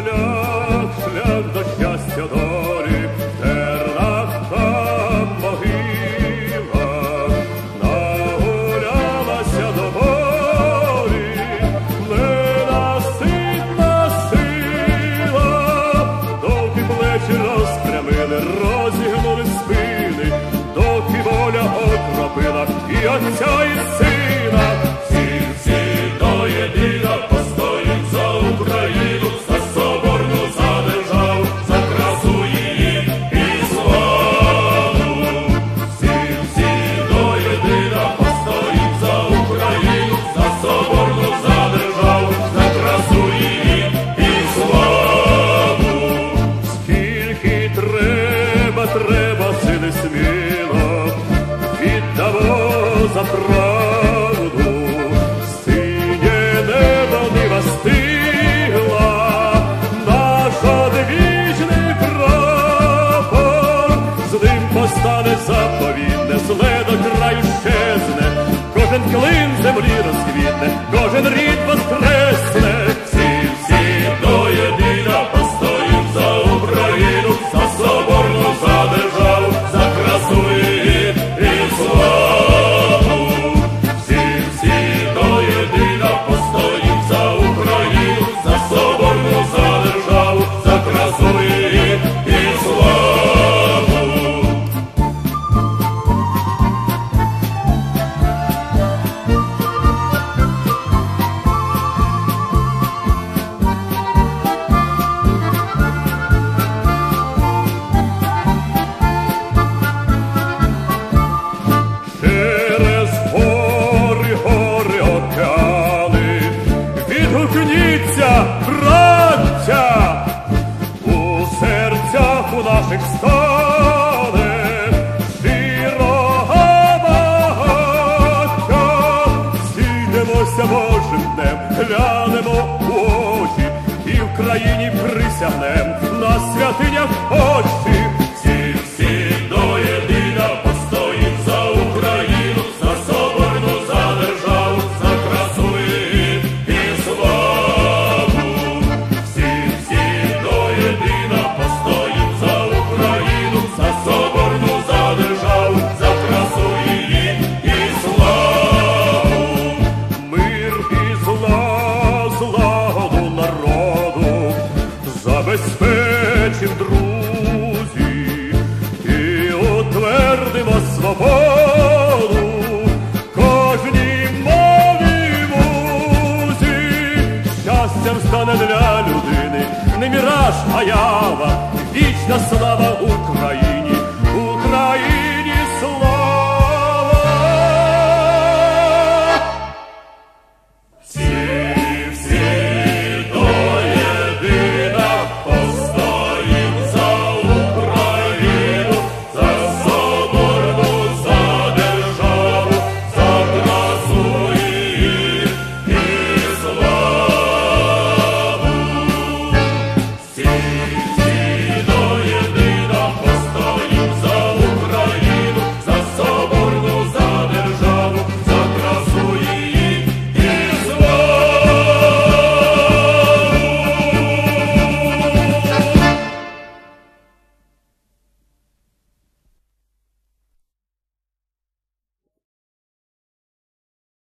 шлях, шлях до щастя долі, в тернах та могилах, нагулялася до болі, ненаситна сила, доки плечі розпрямили, розігнули спини, доки воля окропила і отця і сила. треба, треба, це не. Божим глянемо в очі і в країні присягнем на святинях очі. свободу, кожній мові музі, щастям стане для людини, не міраж, а ява, вічна слава Україні, Україні. Thank you.